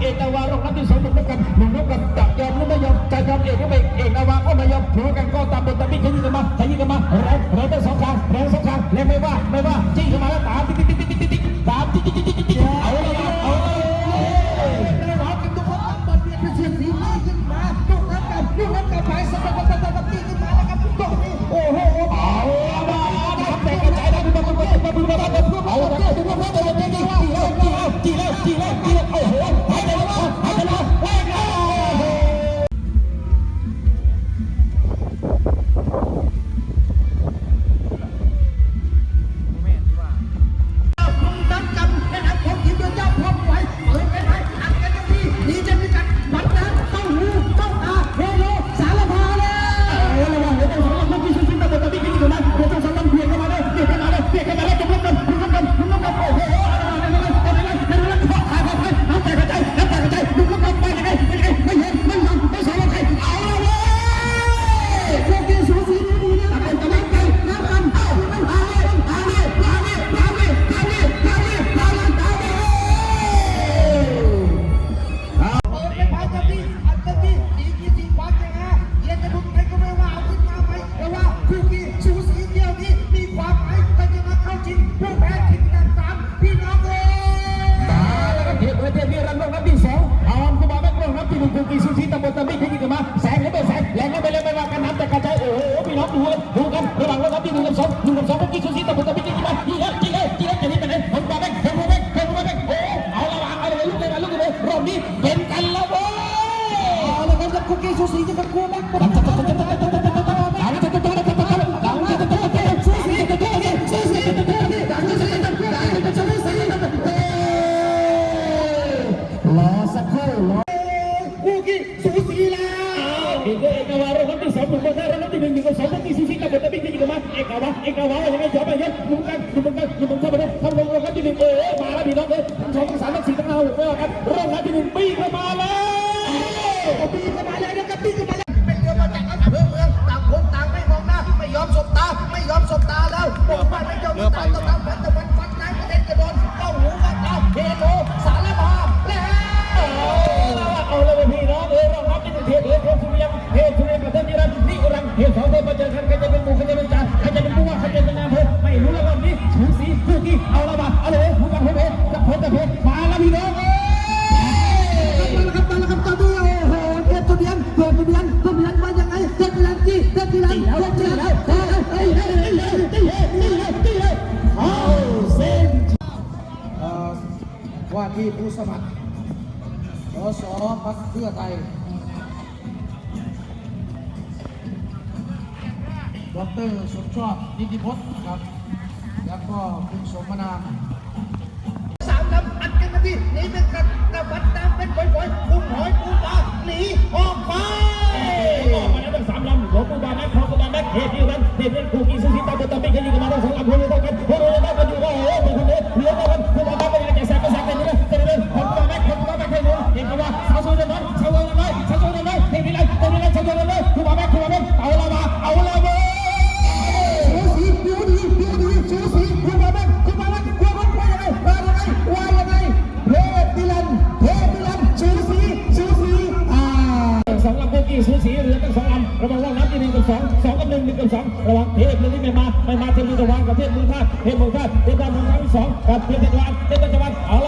เอกาวาลงรับที่สองหนุ่มนกับหนุ่มกันจับยอมหรือไม่ยอมจะยอมเอกก็ไม่เอกาวาก็ไม่ยอมถูกันก็ตามบนตะบี้ขึ้นกันมาขยี้กัมาเรงแรงทั้งสองขงเรงสองขาแรงไม่ว่าไม่ว่าจี้กันมาแล้วตามติ๊กติ๊กติ๊กติ๊กติ๊กตามติ๊กติ๊กติ๊กติ๊กติ๊กเอาละเอาละเอาละ นาวะเอกนาวะยังไงเสียไปเยอะมึงกันลุงกันลุงเข้าไปเลยทำลงเราครับที่หนึ่งเออมาแล้วพี่น้องเลยทั้งสองทั้งสามทั้งสี่ทั้งห้าหกเก้าครับรอบนัดที่หนึ่งปีเข้ามาแล้ว เพื่อที่เอาละบาเอาเลยผู้กำกับเพชรกับเพชรแเพชมาแล้วพี่น้องเอ้ยมาแล้วครับมาแล้วครับตอนนี้โอ้โหเทพตุเดียนเทพตุเดียนตุเดียนมายังไงเทพตุเดียนจี้เทพตุเดียนเทพตุเดียนเฮ้ยเฮ้ยเฮ้ยเฮ้ยเฮ้ยเฮ้ยเฮ้ยเข้าเส้นว่าที่ผู้สมัครสสพักเพื่อไทยดรสมชอบนิติพจน์นะครับ แล้วก็คุณสมนามสามลำอัดกันมาที่หนีเป็นกระกระวัดน้ำเป็นบ่อยๆคุณหอยปูปลาหนีออกไปบอกมาแล้วทั้งสามลำหลวงปูปลาแม็กพอปูปลาแม็กเขตเดียวกันเขตเป็นคู่กีสุสิตาบุตรเป็นกันอยู่กันมาแล้ว ข้างหน้าเทพมงคลเทพดวมงคลที่สองกับเทพจักวาลเทพจักรวาลเอาละ